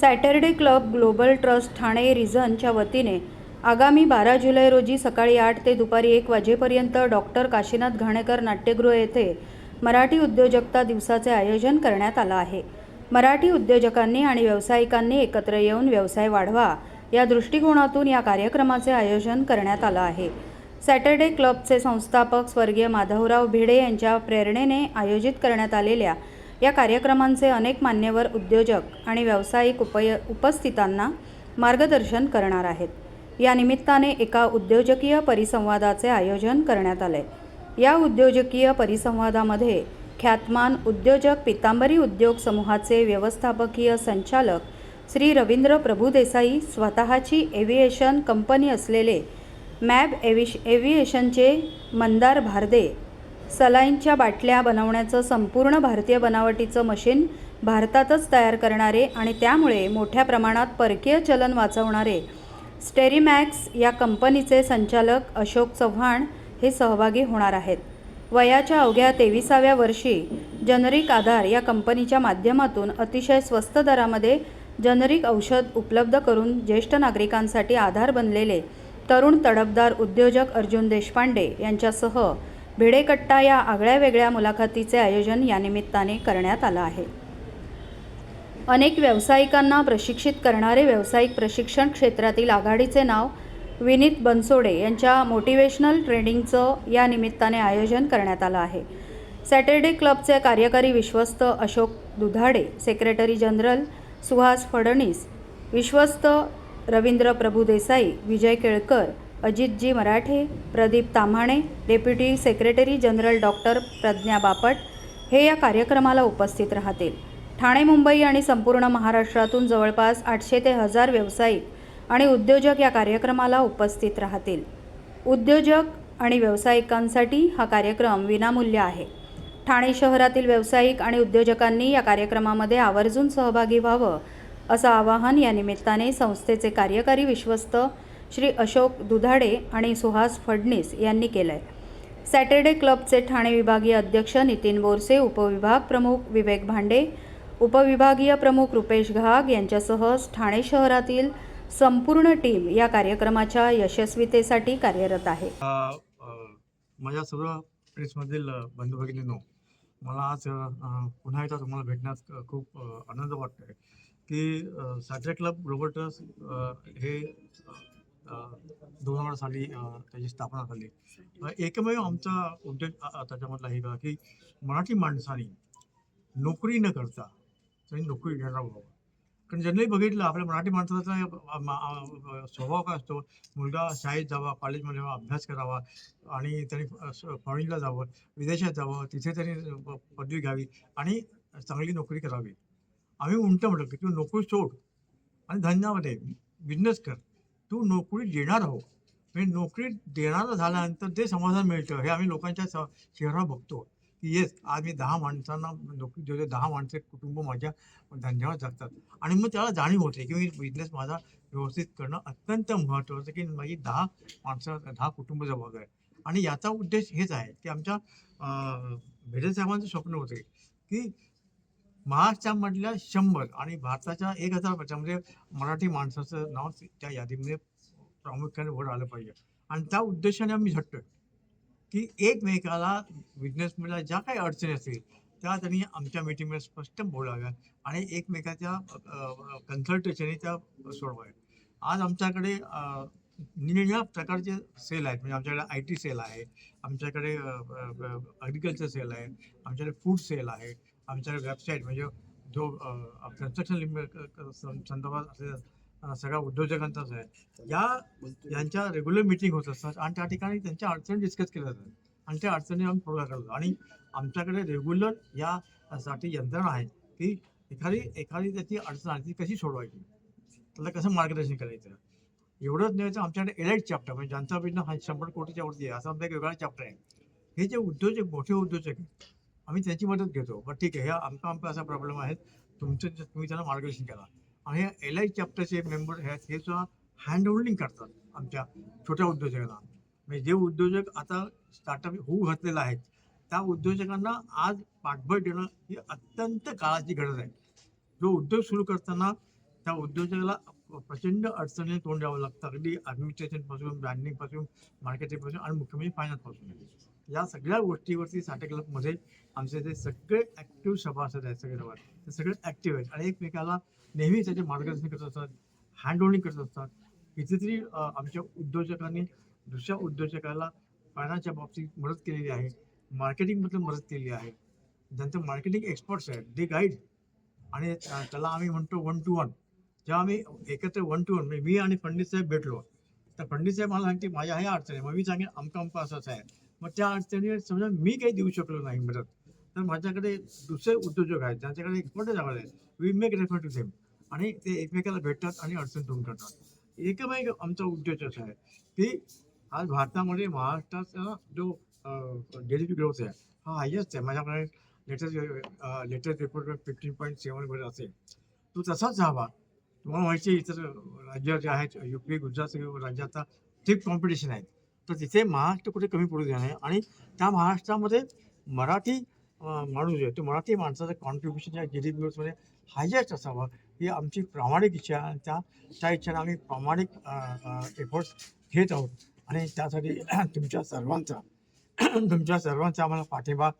Saturday club global trust Thane रिझनच्या वतीने आगामी बारा जुलै रोजी सकाळी आठ ते दुपारी एक वाजेपर्यंत डॉक्टर काशीनाथ घाणेकर नाट्यगृह येथे मराठी उद्योजकता दिवसाचे आयोजन करण्यात आलं आहे. मराठी उद्योजकांनी आणि व्यावसायिकांनी एकत्र येऊन व्यवसाय वाढवा या दृष्टिकोनातून या कार्यक्रमाचे आयोजन करण्यात आलं आहे. सॅटर्डे क्लबचे संस्थापक स्वर्गीय माधवराव भिडे यांच्या प्रेरणेने आयोजित करण्यात आलेल्या या कार्यक्रमांचे अनेक मान्यवर उद्योजक आणि व्यावसायिक उपय उपस्थितांना मार्गदर्शन करणार आहेत. या निमित्ताने एका उद्योजकीय परिसंवादाचे आयोजन करण्यात आले. या उद्योजकीय परिसंवादामध्ये ख्यातमान उद्योजक पितांबरी उद्योग समूहाचे व्यवस्थापकीय संचालक श्री रवींद्र प्रभुदेसाई स्वतःची एव्हिएशन कंपनी असलेले मॅब एव्हिश एव्हिएशनचे मंदार भारदे सलाईनच्या बाटल्या बनवण्याचं संपूर्ण भारतीय बनावटीचं मशीन भारतातच तयार करणारे आणि त्यामुळे मोठ्या प्रमाणात परकीय चलन वाचवणारे स्टेरीमॅक्स या कंपनीचे संचालक अशोक चव्हाण हे सहभागी होणार आहेत. वयाच्या अवघ्या तेविसाव्या वर्षी जनरिक आधार या कंपनीच्या माध्यमातून अतिशय स्वस्त दरामध्ये जनरिक औषध उपलब्ध करून ज्येष्ठ नागरिकांसाठी आधार बनलेले तरुण तडफदार उद्योजक अर्जुन देशपांडे यांच्यासह भिडेकट्टा या आगळ्या वेगळ्या मुलाखतीचे आयोजन या निमित्ताने करण्यात आलं आहे. अनेक व्यावसायिकांना प्रशिक्षित करणारे व्यावसायिक प्रशिक्षण क्षेत्रातील आघाडीचे नाव विनीत बनसोडे यांच्या मोटिवेशनल ट्रेनिंगचं या निमित्ताने आयोजन करण्यात आलं आहे. सॅटर्डे क्लबचे कार्यकारी विश्वस्त अशोक दुधाडे सेक्रेटरी जनरल सुहास फडणीस विश्वस्त Ravindra Prabhudesai Vijay Kelkar Ajit ji Marathe Pradeep Tamhane deputy secretary general doctor Pradnya Bapat हे या कार्यक्रमाला उपस्थित राहतील. ठाणे मुंबई आणि संपूर्ण महाराष्ट्रातून जवळपास आठशे ते हजार व्यावसायिक आणि उद्योजक या कार्यक्रमाला उपस्थित राहतील. उद्योजक आणि व्यावसायिकांसाठी हा कार्यक्रम विनामूल्य आहे. ठाणे शहरातील व्यावसायिक आणि उद्योजकांनी या कार्यक्रमामध्ये आवर्जून सहभागी व्हावं असं आवाहन या निमित्ताने संस्थेचे कार्यकारी विश्वस्त श्री अशोक दुधाडे आणि सुहास फडणीस यांनी केलं आहे सॅटर्डे क्लबचे ठाणे विभागीय अध्यक्ष नितीन बोरसे उपविभाग प्रमुख विवेक भांडे उपविभागीय प्रमुख रुपेश घाग यांच्यासह ठाणे शहरातील संपूर्ण टीम या कार्यक्रमाच्या यशस्वीतेसाठी कार्यरत आहे. माझ्या सर्व प्रेसमधील बंधू भगिनींनो मला आज पुन्हा एकदा तुम्हाला भेटण्यात खूप आनंद वाटतो आहे की सॅटरे क्लब रोबोटर्स हे दोन हजार साली त्याची स्थापना झाली. एकमेव आमचा उद्योग त्याच्यामधला हे का की मराठी माणसाने नोकरी न करता त्यांनी नोकरी घ्यायला व्हावं कारण जनरली बघितलं आपल्या मराठी माणसाचा स्वभाव काय असतो? मुलगा शाळेत जावा कॉलेजमध्ये जावा अभ्यास करावा आणि त्यांनी फॉरेनला जावं विदेशात जावं तिथे त्यांनी प- पदवी घ्यावी आणि चांगली नोकरी करावी. आम्ही उमटं म्हटलं की तू नोकरी सोड आणि धंद्यामध्ये बिझनेस कर. तू नोकरी देणार हो म्हणजे नोकरी देणारा झाल्यानंतर ते समाधान मिळतं. हे आम्ही लोकांच्या स- चेहरा बघतो. की येस आज मी दहा माणसांना नोकरी देतो. दहा माणसे कुटुंब माझ्या धंद्यावर जगतात आणि मग त्याला जाणीव होते की मी बिझनेस माझा व्यवस्थित करणं अत्यंत महत्त्वाचं की माझी दहा माणसं दहा कुटुंब जबाबदार आहे आणि याचा उद्देश हेच आहे की आमच्या अं, भेडे साहेबांचं स्वप्न होते की महाराष्ट्रामधल्या शंभर आणि भारताच्या एक हजार म्हणजे मराठी माणसाचं नाव त्या यादीमध्ये प्रामुख्याने वर आलं पाहिजे. आणि त्या उद्देशाने आम्ही झटतोय की एकमेकाला बिझनेसमॅनला ज्या काही अडचणी असतील त्या त्यांनी आमच्या मीटिंगमध्ये स्पष्ट बोलाव्या आणि एकमेकाच्या कन्सल्टेशनने त्या सोडवाव्या आज आमच्याकडे निरनिळ्या प्रकारचे सेल आहेत. म्हणजे आमच्याकडे आय टी सेल आहे आमच्याकडे ॲग्रिकल्चर सेल आहे आमच्याकडे फूड सेल आहे आमच्याकडे वेबसाईट म्हणजे जो कन्स्ट्रक्शन संदर्भात असलेल्या सगळ्या उद्योजकांचाच आहे. या यांच्या रेग्युलर मिटिंग होत असतात आणि त्या ठिकाणी त्यांच्या अडचणी डिस्कस केल्या जातात. आणि त्या अडचणी आम्ही पूर्ण करतो आणि आमच्याकडे रेग्युलर यासाठी यंत्रणा आहे की एखादी एखादी त्याची अडचण आली ती कशी सोडवायची? त्याला कसं मार्गदर्शन करायचं? एवढंच नाही तर आमच्याकडे एलाइट चॅप्टर म्हणजे ज्यांचा बिझनेस हा शंभर कोटीच्या वरती आहे. असा आमचा एक वेगळा चॅप्टर आहे. हे जे उद्योजक मोठे उद्योजक आहेत आम्ही त्याची मदत घेतो. बट ठीक आहे ह्या आमचा आमचा असा प्रॉब्लेम आहे. तुमचं तुम्ही त्यांना मार्गदर्शन करा. आणि हे एल आय चॅप्टरचे मेंबर आहेत हे सुद्धा हँड होल्डिंग करतात आमच्या छोट्या उद्योजकांना. म्हणजे जे उद्योजक आता स्टार्टअप होऊ घातलेला आहेत त्या उद्योजकांना आज पाठबळ देणं ही अत्यंत काळाची गरज आहे. जो उद्योग सुरू करताना त्या उद्योजकाला प्रचंड अडचणीने तोंड द्यावं लागतं. अगदी ॲडमिनिस्ट्रेशनपासून ब्रँडिंगपासून मार्केटिंगपासून आणि मुख्यमंत्री फायनान्सपासून या सगळ्या गोष्टीवरती साठे क्लबमध्ये आमचे जे सगळे ॲक्टिव्ह सभासद आहेत सगळे जवळ ते सगळे ॲक्टिव्ह आहेत. आणि एकमेकाला नेहमी त्याचे मार्गदर्शन करत असतात हँड करत असतात. कितीतरी आमच्या उद्योजकांनी दुसऱ्या उद्योजकाला फायनान्सच्या बाबतीत मदत केलेली आहे मार्केटिंगमधलं मदत केलेली आहे. ज्यांचे मार्केटिंग एक्सपर्ट्स आहेत दे गाईड आणि त्याला आम्ही म्हणतो वन टू वन जेव्हा आम्ही एकत्र वन टू वन म्हणजे मी आणि पंडित साहेब भेटलो तर पंडित साहेब मला सांगते माझ्या ह्या अडचणी मग मी सांगेन अमका अमका असंच आहे. मग त्या अडचणी समजा मी काही देऊ शकलो नाही मदत तर माझ्याकडे दुसरे उद्योजक आहेत ज्यांच्याकडे एक्सपर्ट जागा आहेत we make refer to them आणि ते एकमेकाला भेटतात आणि अडचण दूर करतात. एकमेक आमचा उद्योजक असा आहे. की आज भारतामध्ये महाराष्ट्राचा जो डेली ग्रोथ आहे हा हायेस्ट आहे. माझ्याकडे latest latest report fifteen point seven वगैरे असेल. तो तसाच हवा तुम्हाला माहिती आहे इतर राज्य जे आहेत युपी गुजरात राज्याचा ठीक कॉम्पिटिशन आहे. तर तिथे महाराष्ट्र कुठे कमी पडू देणार नाही आणि त्या महाराष्ट्रामध्ये मराठी माणूस जो आहे तो मराठी माणसाचं कॉन्ट्रीब्युशन या जी डी पी मध्ये असावं ही आमची प्रामाणिक इच्छा आणि त्या त्या इच्छेने आम्ही प्रामाणिक एफर्ट्स घेत आहोत. आणि त्यासाठी तुमच्या सर्वांचा तुमच्या सर्वांचा आम्हाला पाठिंबा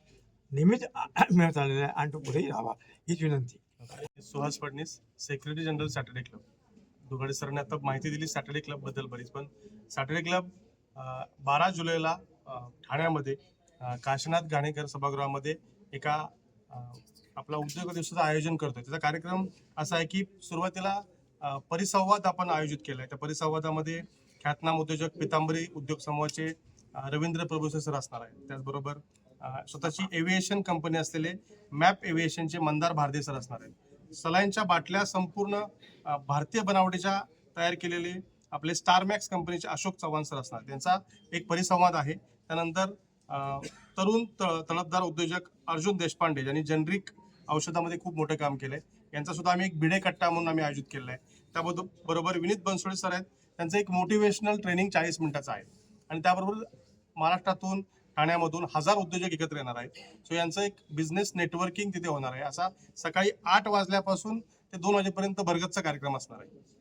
नेहमीच मिळत आलेला आहे. आणि तो पुढेही राहावा हीच विनंती. Suhas Phadnis secretary general Saturday club Dugade सरांनी आता माहिती दिली सॅटर्डे क्लबबद्दल बरीच पण सॅटर्डे क्लब बारा जुलैला ठाण्यामध्ये काशीनाथ घाणेकर सभागृहामध्ये एका आपला उद्योग दिवसाचं आयोजन करतोय. त्याचा कार्यक्रम असा आहे की सुरुवातीला परिसंवाद आपण आयोजित केला आहे त्या परिसंवादामध्ये ख्यातनाम उद्योजक पितांबरी उद्योग समूहाचे रवींद्र प्रभुसे सर असणार आहेत. त्याचबरोबर स्वतःची एव्हिएशन कंपनी असलेले मॅप एव्हिएशनचे मंदार भारदे सर असणार आहेत. सलाईनच्या बाटल्या संपूर्ण भारतीय बनावटीच्या तयार केलेले आपले स्टारमॅक्स कंपनीचे अशोक चव्हाण सर असणार. त्यांचा एक परिसंवाद आहे. त्यानंतर तरुण तळपदार उद्योजक अर्जुन देशपांडे यांनी जनरिक औषधामध्ये खूप मोठं काम केलंय. यांचा सुद्धा आम्ही एक भिडे कट्टा म्हणून आम्ही आयोजित केलेला आहे त्याबद्दल बरोबर विनीत बनसोडे सर आहेत. त्यांचं एक मोटिवेशनल ट्रेनिंग चाळीस मिनिटाचं आहे. आणि त्याबरोबर महाराष्ट्रातून ठाण्यामधून हजार उद्योजक एकत्र येणार आहेत. सो यांचं एक बिझनेस नेटवर्किंग तिथे होणार आहे. असा सकाळी आठ वाजल्यापासून ते दोन वाजेपर्यंत भरगतचा कार्यक्रम असणार आहे.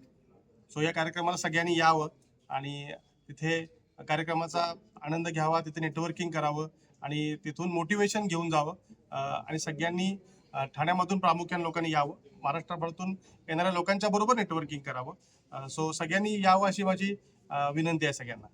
सो या कार्यक्रमाला सगळ्यांनी यावं आणि तिथे कार्यक्रमाचा आनंद घ्यावा तिथे नेटवर्किंग करावं आणि तिथून मोटिवेशन घेऊन जावं आणि सगळ्यांनी ठाण्यामधून प्रामुख्याने लोकांनी यावं महाराष्ट्राभरातून येणाऱ्या लोकांच्या बरोबर नेटवर्किंग करावं. सो सगळ्यांनी यावं अशी माझी विनंती आहे सगळ्यांना.